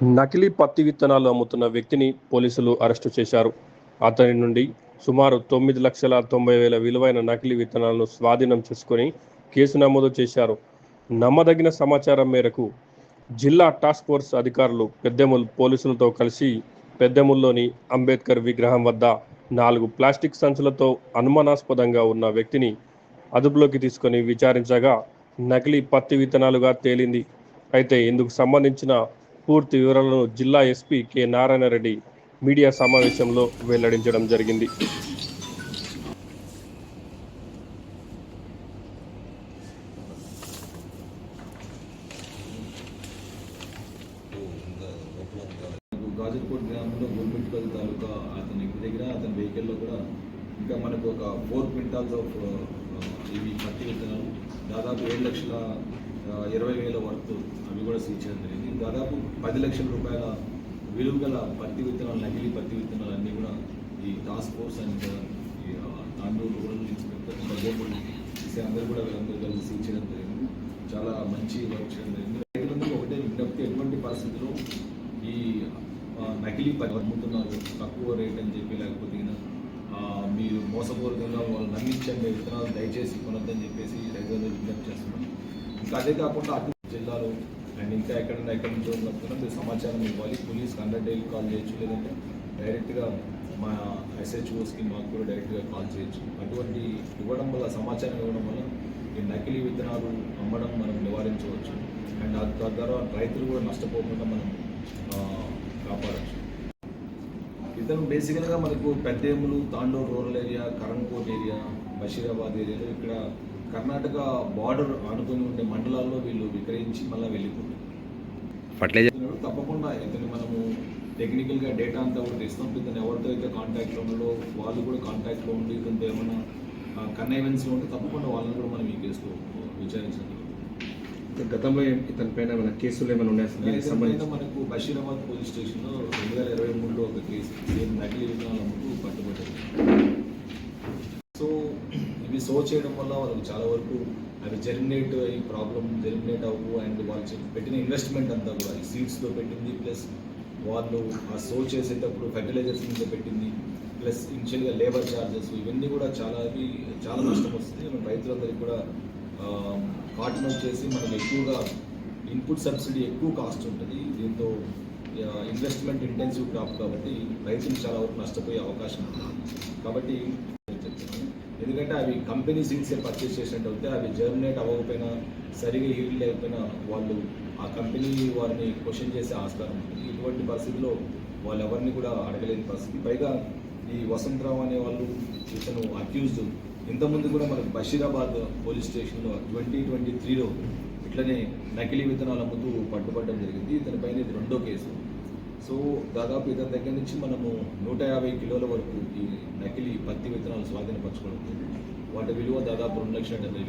నకిలీ పత్తి విత్తనాలు అమ్ముతున్న వ్యక్తిని పోలీసులు అరెస్టు చేశారు. అతని నుండి సుమారు తొమ్మిది లక్షల తొంభై వేల విలువైన నకిలీ విత్తనాలను స్వాధీనం చేసుకొని కేసు నమోదు చేశారు. నమ్మదగిన సమాచారం మేరకు జిల్లా టాస్క్ ఫోర్స్ అధికారులు పెద్దెముల్ పోలీసులతో కలిసి పెద్దెముల్లోని అంబేద్కర్ విగ్రహం వద్ద నాలుగు ప్లాస్టిక్ సంచులతో అనుమానాస్పదంగా ఉన్న వ్యక్తిని అదుపులోకి తీసుకొని విచారించగా నకిలీ పత్తి విత్తనాలుగా తేలింది. అయితే ఇందుకు సంబంధించిన పూర్తి వివరాలను జిల్లా SP K Narayana Reddy media సమావేశంలో వెల్లడించడం జరిగింది. గాజర్కోట్ గ్రామంలో గుర్మిట్పల్లి తాలూకా అతని ఇంటి దగ్గర అతని వెహికల్లో కూడా ఇంకా మనకు ఒక ఫోర్ క్వింటాల్స్ ఆఫ్ ఇవి పత్తి విత్తనాలు దాదాపు ఏడు లక్షల ఇరవై వేల వర్త్ అవి కూడా సీజ్ చేయడం జరిగింది. దాదాపు పది లక్షల రూపాయల విలువ గల పత్తి విత్తనాలు నకిలీ పత్తి విత్తనాలు అన్నీ కూడా ఈ టాస్క్ ఫోర్స్ అండ్ ఈ తాండూరు రూరల్ ఇన్స్పెక్టర్ అందరూ కూడా వీళ్ళందరూ కలిసి సీజ్ చేయడం జరిగింది. చాలా మంచి వర్క్ చేయడం జరిగింది. రైతులందరూ ఒకటే విజ్ఞప్తి ఎటువంటి పరిస్థితుల్లో ఈ నకిలీ పత్తి అమ్ముతున్నారు తక్కువ రేట్ అని చెప్పి లేకపోతే మీరు మోసపూరితంగా వాళ్ళు నమ్మించండి విత్తనాలు దయచేసి కొనొద్దని చెప్పేసి రైతులందరూ విజ్ఞప్తి చేస్తున్నాం. ఇంకా అదే కాకుండా అటు జిల్లాలో అండ్ ఇంకా ఎక్కడన్నా ఎక్కడి నుంచో ఉన్నప్పుడు మీరు సమాచారం ఇవ్వాలి. పోలీస్ హండ్రెడ్ డైలీ కాల్ చేయొచ్చు. లేదంటే డైరెక్ట్గా మా ఎస్హెచ్ఓస్కి మాకు కూడా డైరెక్ట్గా కాల్ చేయొచ్చు. అటువంటి ఇవ్వడం వల్ల సమాచారం ఇవ్వడం వల్ల ఈ నకిలీ విత్తనాలు అమ్మడం మనం నివారించవచ్చు. అండ్ తద్వారా రైతులు కూడా నష్టపోకుండా మనం కాపాడచ్చు. ఇతను బేసికల్గా మనకు Peddemul Tandur rural area Karankot area Basheerabad ఏరియాలో ఇక్కడ కర్ణాటక బార్డర్ ఆనుకొని ఉండే మండలాల్లో వీళ్ళు విక్రయించి మళ్ళీ వెళ్ళిపోతారు తప్పకుండా ఇతను మనము టెక్నికల్గా డేటా అంతా కూడా తీస్తాం. ఇతను ఎవరితో అయితే కాంటాక్ట్లో ఉన్నాడో వాళ్ళు కూడా కాంటాక్ట్లో ఉండి ఇతనితో ఏమైనా కన్నైవెన్స్లో ఉంటే తప్పకుండా వాళ్ళని కూడా మనం ఈ కేసులో విచారించగలం గతంలో ఇతని పైన ఏమైనా కేసులు ఏమైనా ఉన్నాయా మనకు బషీరాబాద్ పోలీస్ స్టేషన్లో రెండు వేల ఇరవై మూడులో ఒక కేసు సేమ్ నకిలీ అమ్ముతూ పట్టుబడ్డారు సో చేయడం వల్ల వాళ్ళకి చాలా వరకు అవి జర్మినేట్ అయ్యి ప్రాబ్లం జర్మినేట్ అవ్వు అండ్ వాళ్ళు పెట్టిన ఇన్వెస్ట్మెంట్ అంతా కూడా ఈ సీడ్స్లో పెట్టింది ప్లస్ వాళ్ళు ఆ సో చేసేటప్పుడు ఫెర్టిలైజర్స్ మీద పెట్టింది ప్లస్ ఇనిషియల్గా లేబర్ ఛార్జెస్ ఇవన్నీ కూడా చాలా అవి చాలా నష్టం వస్తుంది. మన రైతులందరికీ కూడా కాటన్ వచ్చేసి మనకి ఎక్కువగా ఇన్పుట్ సబ్సిడీ ఎక్కువ కాస్ట్ ఉంటుంది. దీంతో ఇన్వెస్ట్మెంట్ ఇంటెన్సివ్ క్రాప్ కాబట్టి రైతులు చాలా వరకు నష్టపోయే అవకాశం ఉంటుంది కాబట్టి ఎందుకంటే అవి కంపెనీ సీడ్సే పర్చేస్ చేసినట్టు అయితే అవి జర్మినేట్ అవ్వకపోయినా సరిగా హీల్ లేకపోయినా వాళ్ళు ఆ కంపెనీ వారిని క్వశ్చన్ చేసే ఆస్కారం ఉంటుంది. ఇటువంటి పరిస్థితిలో వాళ్ళు ఎవరిని కూడా అడగలేని పరిస్థితి. పైగా ఈ వసంతరావు అనే వాళ్ళు ఇతను అక్యూజ్డ్ ఇంతకుముందు కూడా మనకు బషీరాబాద్ పోలీస్ స్టేషన్లో ట్వంటీ ట్వంటీ త్రీలో ఇట్లనే నకిలీ విత్తనాలు అమ్ముతూ పట్టుబడడం జరిగింది. ఇతని పైన ఇది రెండో కేసు. సో దాదాపు ఇతని దగ్గర నుంచి మనము నూట యాభై కిలోల వరకు ఈ నకిలీ పత్తి విత్తనాలు స్వాధీనపరచుకోవడం వాటి విలువ దాదాపు రెండు లక్షల డెబ్బై